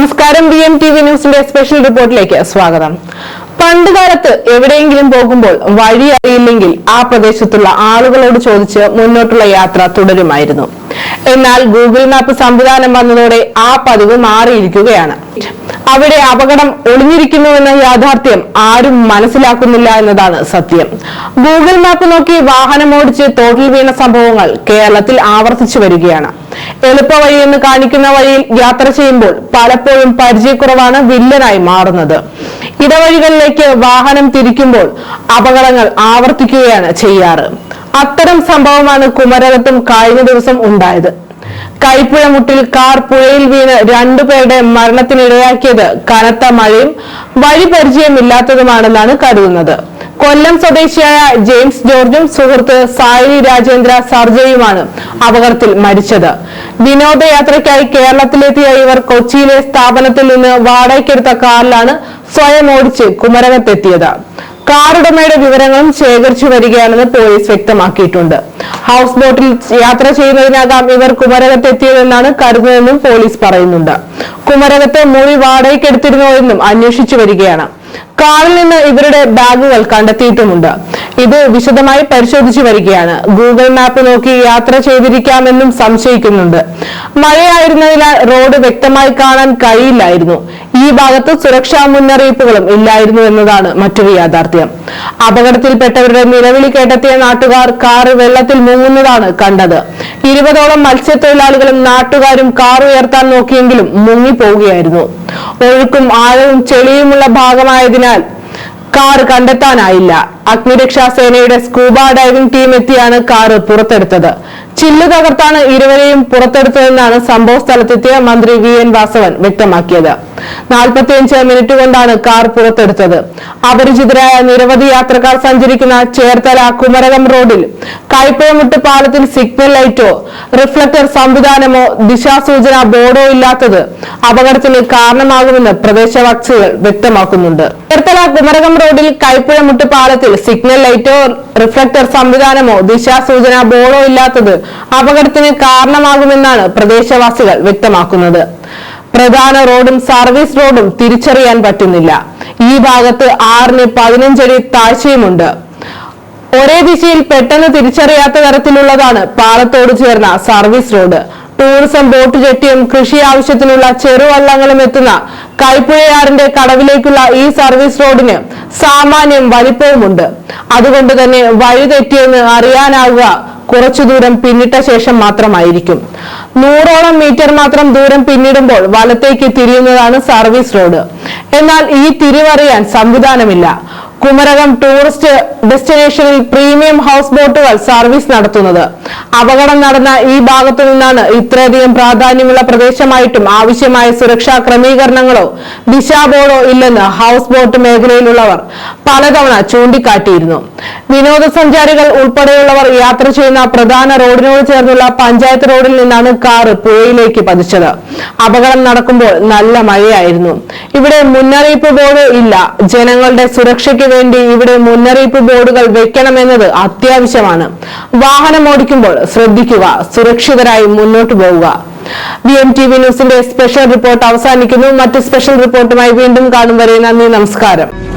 നമസ്കാരം B M T V ന്യൂസിന്റെ special റിപ്പോർട്ടിലേക്ക് സ്വാഗതം. പണ്ടുകാലത്ത് എവിടെയെങ്കിലും പോകുമ്പോൾ വഴി അറിയില്ലെങ്കിൽ ആ പ്രദേശത്തുള്ള ആളുകളോട് ചോദിച്ച് മുന്നോട്ടുള്ള യാത്ര തുടരുമായിരുന്നു. എന്നാൽ ഗൂഗിൾ മാപ്പ് സംവിധാനം വന്നതോടെ ആ പതിവ് മാറിയിരിക്കുകയാണ്. അവിടെ അപകടം ഒളിഞ്ഞിരിക്കുന്നുവെന്ന യാഥാർത്ഥ്യം ആരും മനസ്സിലാക്കുന്നില്ല എന്നതാണ് സത്യം. ഗൂഗിൾ മാപ്പ് നോക്കി വാഹനം ഓടിച്ച് തോട്ടിൽ വീണ സംഭവങ്ങൾ കേരളത്തിൽ ആവർത്തിച്ചു വരികയാണ്. എളുപ്പ വഴിയെന്ന് കാണിക്കുന്ന വഴിയിൽ യാത്ര ചെയ്യുമ്പോൾ പലപ്പോഴും പരിചയക്കുറവാണ് വില്ലനായി മാറുന്നത്. ഇടവഴികളിലേക്ക് വാഹനം തിരിക്കുമ്പോൾ അപകടങ്ങൾ ആവർത്തിക്കുകയാണ് ചെയ്യാറ്. അത്തരം സംഭവമാണ് കുമരകത്തും കഴിഞ്ഞ ദിവസം ഉണ്ടായത്. കൈപ്പുഴ മുട്ടിൽ കാർ പുഴയിൽ വീണ് രണ്ടുപേരുടെ മരണത്തിനിടയാക്കിയത് കനത്ത മഴയും വഴി പരിചയമില്ലാത്തതുമാണെന്നാണ് കരുതുന്നത്. കൊല്ലം സ്വദേശിയായ ജെയിംസ് ജോർജും സുഹൃത്ത് സായി രാജേന്ദ്ര സർജയുമാണ് അപകടത്തിൽ മരിച്ചത്. വിനോദയാത്രയ്ക്കായി കേരളത്തിലെത്തിയ ഇവർ കൊച്ചിയിലെ സ്ഥാപനത്തിൽ നിന്ന് വാടകയ്ക്കെടുത്ത കാറിലാണ് സ്വയം ഓടിച്ച് കുമരകത്തെത്തിയത്. കാറുടമയുടെ വിവരങ്ങളും ശേഖരിച്ചു വരികയാണെന്ന് പോലീസ് വ്യക്തമാക്കിയിട്ടുണ്ട്. ഹൗസ് ബോട്ടിൽ യാത്ര ചെയ്യുന്നതിനാകാം ഇവർ കുമരകത്തെത്തിയതെന്നാണ് കരുതുന്നതെന്നും പോലീസ് പറയുന്നുണ്ട്. കുമരകത്ത് മുറി വാടകയ്ക്കെടുത്തിരുന്നോ എന്നും അന്വേഷിച്ചു വരികയാണ്. കാറിൽ നിന്ന് ഇവരുടെ ബാഗുകൾ കണ്ടെത്തിയിട്ടുമുണ്ട്. ഇത് വിശദമായി പരിശോധിച്ചു വരികയാണ്. ഗൂഗിൾ മാപ്പ് നോക്കി യാത്ര ചെയ്തിരിക്കാമെന്നും സംശയിക്കുന്നുണ്ട്. മഴയായിരുന്നതിനാൽ റോഡ് വ്യക്തമായി കാണാൻ കഴിയില്ലായിരുന്നു. ഈ ഭാഗത്ത് സുരക്ഷാ മുന്നറിയിപ്പുകളും ഇല്ലായിരുന്നു എന്നതാണ് മറ്റൊരു യാഥാർത്ഥ്യം. അപകടത്തിൽപ്പെട്ടവരുടെ നിലവിളി കേട്ടെത്തിയ നാട്ടുകാർ കാറ് വെള്ളത്തിൽ മുങ്ങുന്നതാണ് കണ്ടത്. ഇരുപതോളം മത്സ്യത്തൊഴിലാളികളും നാട്ടുകാരും കാർ ഉയർത്താൻ നോക്കിയെങ്കിലും മുങ്ങിപ്പോവുകയായിരുന്നു. ഒഴുക്കും ആഴവും ചെളിയുമുള്ള ഭാഗമായതിനാൽ കാർ കണ്ടെത്താനായില്ല. അഗ്നിരക്ഷാ സേനയുടെ സ്കൂബ ഡൈവിംഗ് ടീം എത്തിയാണ് കാർ പുറത്തെടുത്തത്. ചില്ല് തകർത്താണ് ഇരുവരെയും പുറത്തെടുത്തതെന്നാണ് സംഭവ സ്ഥലത്തെത്തിയ മന്ത്രി വി എൻ വാസവൻ വ്യക്തമാക്കിയത്. നാൽപ്പത്തിയഞ്ച് മിനിറ്റ് കൊണ്ടാണ് കാർ പുറത്തെടുത്തത്. അപരിചിതരായ നിരവധി യാത്രക്കാർ സഞ്ചരിക്കുന്ന ചേർത്തല കുമരകം റോഡിൽ കൈപ്പഴമുട്ട് പാലത്തിൽ സിഗ്നൽ ലൈറ്റോ റിഫ്ലക്ടർ സംവിധാനമോ ദിശാസൂചന ബോർഡോ ഇല്ലാത്തത് അപകടത്തിന് കാരണമാകുമെന്ന് പ്രദേശവാസികൾ വ്യക്തമാക്കുന്നുണ്ട്. ചേർത്തല കുമരകം റോഡിൽ കൈപ്പുഴമുട്ട് പാലത്തിൽ സിഗ്നൽ ലൈറ്റോ റിഫ്ലക്ടർ സംവിധാനമോ ദിശാസൂചന ബോർഡോ ഇല്ലാത്തത് അപകടത്തിന് കാരണമാകുമെന്നാണ് പ്രദേശവാസികൾ വ്യക്തമാക്കുന്നത്. പ്രധാന റോഡും സർവീസ് റോഡും തിരിച്ചറിയാൻ പറ്റുന്നില്ല. ഈ ഭാഗത്ത് ആറിന് പതിനഞ്ചടി താഴ്ചയുമുണ്ട്. ഒരേ ദിശയിൽ പെട്ടെന്ന് തിരിച്ചറിയാത്ത തരത്തിലുള്ളതാണ് പാലത്തോട് ചേർന്ന സർവീസ് റോഡ്. ടൂറിസം ബോട്ട് ജെട്ടിയും കൃഷി ആവശ്യത്തിനുള്ള ചെറുവള്ളങ്ങളും എത്തുന്ന കൈപ്പുഴയാറിന്റെ കടവിലേക്കുള്ള ഈ സർവീസ് റോഡിന് സാമാന്യം വലിപ്പവുമുണ്ട്. അതുകൊണ്ട് തന്നെ വഴി തെറ്റിയെന്ന് അറിയാനാവുക കുറച്ചു ദൂരം പിന്നിട്ട ശേഷം മാത്രമായിരിക്കും. നൂറോളം മീറ്റർ മാത്രം ദൂരം പിന്നിടുമ്പോൾ വലത്തേക്ക് തിരിയുന്നതാണ് സർവീസ് റോഡ്. എന്നാൽ ഈ തിരിവറിയാൻ സംവിധാനമില്ല. കുമരകം ടൂറിസ്റ്റ് ഡെസ്റ്റിനേഷനിൽ പ്രീമിയം ഹൗസ് ബോട്ടുകൾ സർവീസ് നടത്തുന്നത്. അപകടം നടന്ന ഈ ഭാഗത്തു നിന്നാണ് ഇത്രയധികം പ്രാധാന്യമുള്ള പ്രദേശമായിട്ടും ആവശ്യമായ സുരക്ഷാ ക്രമീകരണങ്ങളോ ദിശാബോർഡോ ഇല്ലെന്ന് ഹൗസ് ബോട്ട് മേഖലയിലുള്ളവർ പലതവണ ചൂണ്ടിക്കാട്ടിയിരുന്നു. വിനോദസഞ്ചാരികൾ ഉൾപ്പെടെയുള്ളവർ യാത്ര ചെയ്യുന്ന പ്രധാന റോഡിനോട് ചേർന്നുള്ള പഞ്ചായത്ത് റോഡിൽ നിന്നാണ് കാർ പുഴയിലേക്ക് പതിച്ചത്. അപകടം നടക്കുമ്പോൾ നല്ല മഴയായിരുന്നു. ഇവിടെ മുന്നറിയിപ്പ് ബോർഡ് ഇല്ല. ജനങ്ങളുടെ സുരക്ഷയ്ക്ക് വേണ്ടി ഇവിടെ മുന്നറിയിപ്പ് ബോർഡുകൾ വെക്കണമെന്നത് അത്യാവശ്യമാണ്. വാഹനം ഓടിക്കുമ്പോൾ ശ്രദ്ധിക്കുക സുരക്ഷിതരായി മുന്നോട്ട് പോവുക. ബി എം ടി വി ന്യൂസിന്റെ സ്പെഷ്യൽ റിപ്പോർട്ട് അവസാനിക്കുന്നു. മറ്റ് സ്പെഷ്യൽ റിപ്പോർട്ടുമായി വീണ്ടും കാണും വരെ. നന്ദി നമസ്കാരം.